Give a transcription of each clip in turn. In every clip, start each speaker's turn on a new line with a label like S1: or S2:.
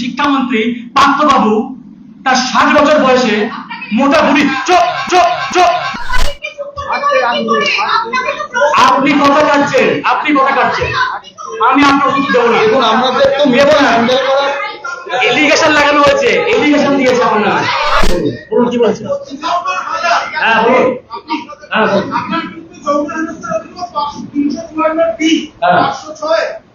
S1: শিক্ষামন্ত্রী পার্থবাবু তার ষাট বছর বয়সে মোটা বুড়ি চোখ চোখ চোখ। আপনি কথা কাটছেন আপনি কথা কাটছেন। আমি আপনার কিছু দেবো না।
S2: দেখুন আমাদের তো
S1: দেবো না।
S2: হ্যান্ডেল করার
S1: এলিগেশন লাগানো হয়েছে এলিগেশন দিয়েছে আমার নামে। বলুন কি বলছেন? হ্যাঁ বলুন। হ্যাঁ বলুন। হ্যাঁ।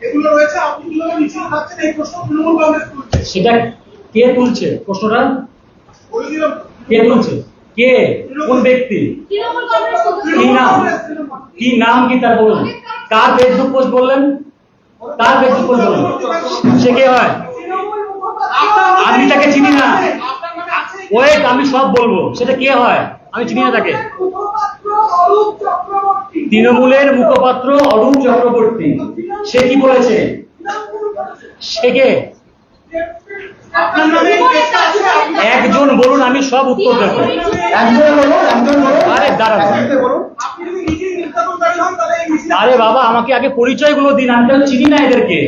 S3: এগুলো রয়েছে আপনি কীভাবে নিচে থাকছেন এই প্রশ্ন তৃণমূল কংগ্রেস তুলছে?
S1: সেটা কে তুলছে? প্রশ্নটা?
S3: বলে দিলাম।
S1: কে তুলছে? কে? কোন ব্যক্তি? কি নাম? কি নাম কি তার বলুন? কার ফেসবুক পোস্ট বললেন? কার ফেসবুক পোস্ট বললেন সে কে হয়? আমি তাকে চিনি না। ওয়েট আমি সব বলব। সেটা কে হয়? আমি চিনি না তাকে। তৃণমূলের মুখপাত্র অরুণ চক্রবর্তী সে কি বলেছে? সে কে? একজন বলুন আমি সব উত্তর দেবো
S2: একজন বলুন একজন বলুন।
S1: আরে দাঁড়ান আরে বাবা আমাকে আগে পরিচয়গুলো দিন আমি চিনি না এদেরকে।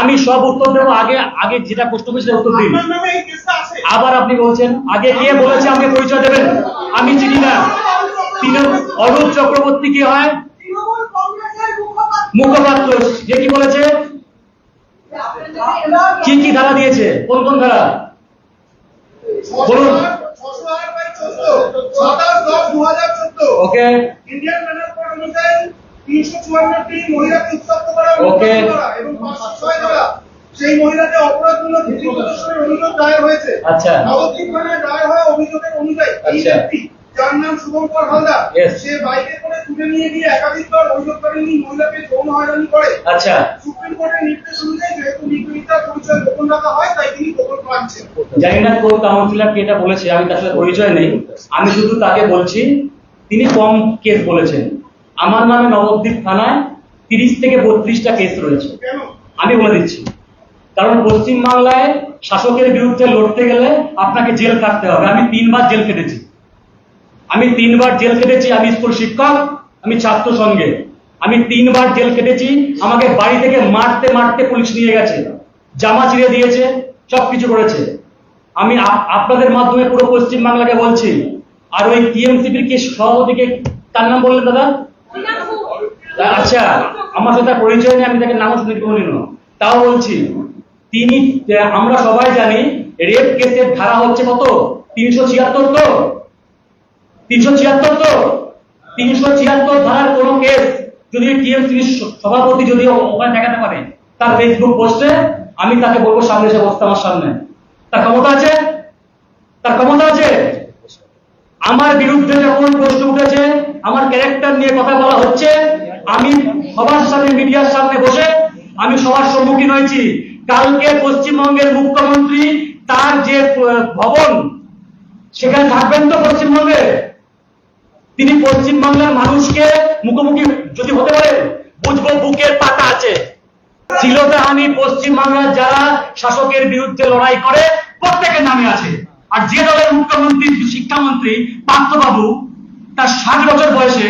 S1: আমি সব উত্তর দেবো আগে আগে যেটা প্রশ্ন করেছিল উত্তর দিন। আবার আপনি বলছেন আগে কে বলেছে আমাকে পরিচয় দেবেন? আমি চিনি না। অরূপ চক্রবর্তী কি হয়?
S3: মুখপাত্র।
S1: যে কি বলেছে? কি কি ধারা দিয়েছে? কোন কোন ধারা? বলুন। ওকে
S3: ইন্ডিয়ান অনুযায়ী তিনশো চুয়ান্নটি মহিলাকে উত্তপ্ত করা এবং
S1: Okay.
S3: হত্যা করা এবং পাঁচশো ছয় সেই মহিলাকে অপরাধমূলক ভিত্তি প্রদর্শনের অভিযোগ দায়ের হয়েছে।
S1: আচ্ছা।
S3: নবদ্বীপ থানায় দায়ের হওয়া অভিযোগের অনুযায়ী এই
S1: আচ্ছা।
S3: ব্যক্তি যার নাম শুভঙ্কর হালদার সে বাইকে করে তুলে নিয়ে গিয়ে একাধিকবার অভিযোগকারিনী মহিলাকে যৌন হয়রানি করে।
S1: আচ্ছা।
S3: সুপ্রিম কোর্টের নির্দেশ অনুযায়ী যেহেতু নির্বিচার পরিচয় গোপন রাখা হয় তাই তিনি গোপন রাখছেন।
S1: জানি না কোন কাউন্সিলর এটা বলেছে আমি তার সাথে পরিচয় নেই। আমি শুধু তাকে বলছি তিনি কম কেস বলেছেন। আমার নামে নবদ্বীপ থানায় তিরিশ থেকে বত্রিশটা কেস রয়েছে। আমি বলে দিচ্ছি। কারণ পশ্চিমবাংলায় শাসকের বিরুদ্ধে লড়তে গেলে আপনাকে জেল কাটতে হবে। আমি তিনবার জেল কেটেছি আমি তিনবার জেল কেটেছি আমি স্কুল শিক্ষক আমি ছাত্র সঙ্গে। আমি তিনবার জেল কেটেছি আমাকে বাড়ি থেকে মারতে মারতে পুলিশ নিয়ে গেছে জামা ছিঁড়ে দিয়েছে সব কিছু করেছে। আমি আপ- আপনাদের মাধ্যমে পুরো পশ্চিমবাংলাকে বলছি। আর ওই টিএমসিপির কে সভাপতিকে তার নাম বললেন দাদা? আচ্ছা আমার সাথে পরিচয় নেই, আমি তাকে নামও শুনে কোনদিনও তাও বলছি, তিনি আমরা সবাই জানি, রেপ কেসের ধারা হচ্ছে কত? তিনশো ছিয়াত্তর তো? তিনশো ছিয়াত্তর তো? তিনশো ছিয়াত্তর ধারার কোন কেস যদি টিএমসি সভাপতি যদি ওখানে দেখাতে পারে, তার ফেসবুক পোস্টে আমি তাকে বলব সামনে এসে বসতে আমার সামনে। তার ক্ষমতা আছে? তার ক্ষমতা আছে? আমার বিরুদ্ধে যখন প্রশ্ন উঠেছে, আমার ক্যারেক্টার নিয়ে কথা বলা হচ্ছে আমি সবার সামনে মিডিয়ার সামনে বসে আমি সবার সম্মুখীন হয়েছি। কালকে পশ্চিমবঙ্গের মুখ্যমন্ত্রী তার যে ভবন, সেখানে থাকবেন তো পশ্চিমবঙ্গে? তিনি পশ্চিমবাংলার মানুষকে মুখোমুখি যদি হতে পারে, বুঝব বুকের পাতা আছে। শ্লীলতাহানি পশ্চিমবাংলার যারা শাসকের বিরুদ্ধে লড়াই করে, প্রত্যেকের নামে আছে। আর যে দলের মুখ্যমন্ত্রী, শিক্ষামন্ত্রী, পার্থবাবু, তার ষাট বছর বয়সে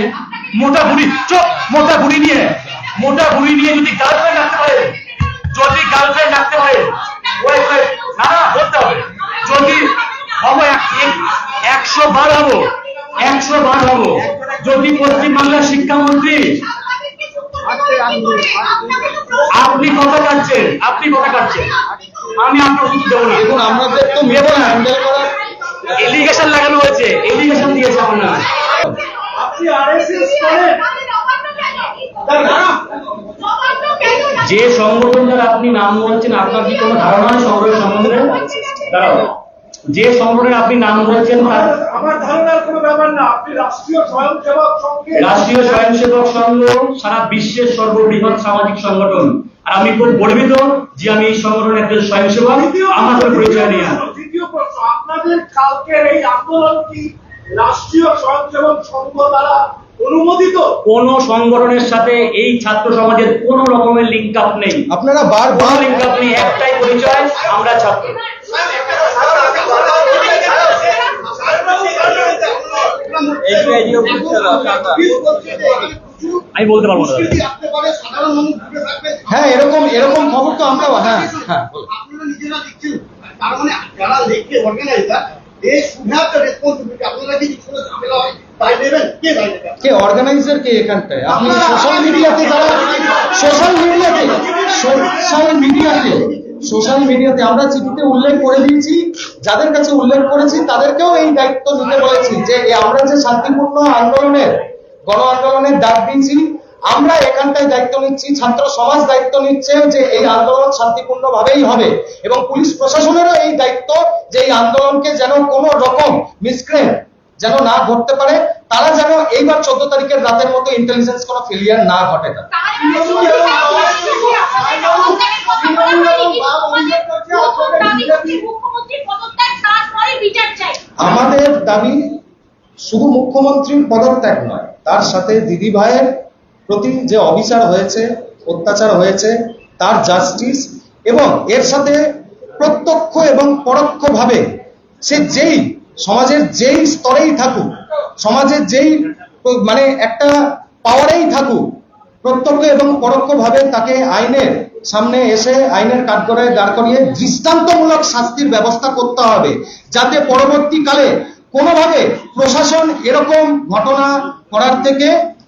S1: মোটা বুড়ি চোখ মোটা বুড়ি নিয়ে। মোটা বুড়ি নিয়ে যদি গার্লফ্রেন্ড রাখতে পারে যদি গার্লফ্রেন্ড রাখতে পারে ওই ওই না না বলতে হবে। যদি হব এক- এক- একশো বার হব একশো বার হব। যদি পশ্চিমবাংলার শিক্ষামন্ত্রী আপনি কথা কাটছেন আপনি কথা কাটছেন। আমি আপনার কিছু দেবো না।
S2: দেখুন আমাদের তো
S1: দেবো না। এলিগেশন লাগানো হয়েছে এলিগেশন দিয়েছে আমার নামে
S3: আপনি আরএসএস করেন।
S1: যে সংগঠনের আপনি নাম বলেছেন আপনার কি কোনো ধারণা সংগঠনের সম্বন্ধে? দাঁড়াও। যে সংগঠনের আপনি নাম বলেছেন তার
S3: আমার ধারণার কোনো ব্যাপার না। আপনি রাষ্ট্রীয় স্বয়ংসেবক সংঘে
S1: রাষ্ট্রীয় স্বয়ংসেবক সংঘ সারা বিশ্বের সর্ববৃহৎ সামাজিক সংগঠন। আর আমি খুব গর্বিত যে আমি এই সংগঠনের একজন স্বয়ংসেবক। আমার পরিচয় আর।
S3: দ্বিতীয় প্রশ্ন আপনাদের কালকের এই আন্দোলন কি রাষ্ট্রীয় স্বয়ংসেবক সংঘ দ্বারা অনুমোদিত।
S1: কোন সংগঠনের সাথে এই ছাত্র সমাজের কোন রকমের লিঙ্ক আপ নেই।
S2: আপনারা
S1: কোন
S2: বারবার
S1: লিঙ্ক আপ নেই একটাই পরিচয় আমরা ছাত্র। আমি বলতে পারব না।
S2: হ্যাঁ এরকম এরকম খবর তো আমরাও হ্যাঁ। হ্যাঁ
S3: আপনারা নিজেরা লিখছেন তার মানে যারা লেখে organiser they should have the responsibility আপনারা যদি কোনো ঝামেলা হয় তাই নেবেন? কে তাই নেবেন
S2: কে অর্গানাইজার কে এখানটায়? আপনি সোশ্যাল মিডিয়াতে যারা সোশ্যাল মিডিয়াতে সোশ্যাল মিডিয়াতে সোশ্যাল মিডিয়াতে আমরা চিঠিতে উল্লেখ করে দিয়েছি। যাদের কাছে উল্লেখ করেছি তাদেরকেও এই দায়িত্ব নিতে বলেছি যে আমরা যে শান্তিপূর্ণ আন্দোলনের গণ আন্দোলনের ডাক দিয়েছি আমরা এখানটায় দায়িত্ব নিচ্ছি, ছাত্র সমাজ দায়িত্ব নিচ্ছে যে এই আন্দোলন শান্তিপূর্ণ ভাবেই হবে এবং পুলিশ প্রশাসনেরও এই দায়িত্ব যে এই আন্দোলনকে যেন কোনো রকম মিসক্রেন্ট যেন না ঘটতে পারে, তারা যেন এইবার চোদ্দ তারিখের রাতের মতো ইন্টেলিজেন্স কোনো ফেলিয়ার না ঘটে
S4: চাই
S2: আমাদের দাবি শুধু মুখ্যমন্ত্রীর পদত্যাগ নয়, তার সাথে দিদি ভাইয়ের প্রতি যে অবিচার হয়েছে, অত্যাচার হয়েছে, তার জাস্টিস এবং এর সাথে প্রত্যক্ষ এবং পরোক্ষভাবে সে যেই, সমাজের যেই স্তরেই থাকুক, সমাজের যেই মানে একটা পাওয়ারেই থাকুক, প্রত্যক্ষ এবং পরোক্ষভাবে তাকে আইনের সামনে এসে আইনের কাঠগড়ে দাঁড় করিয়ে দৃষ্টান্তমূলক শাস্তির ব্যবস্থা করতে হবে, যাতে পরবর্তীকালে কোনোভাবে প্রশাসন এরকম ঘটনা করার থেকে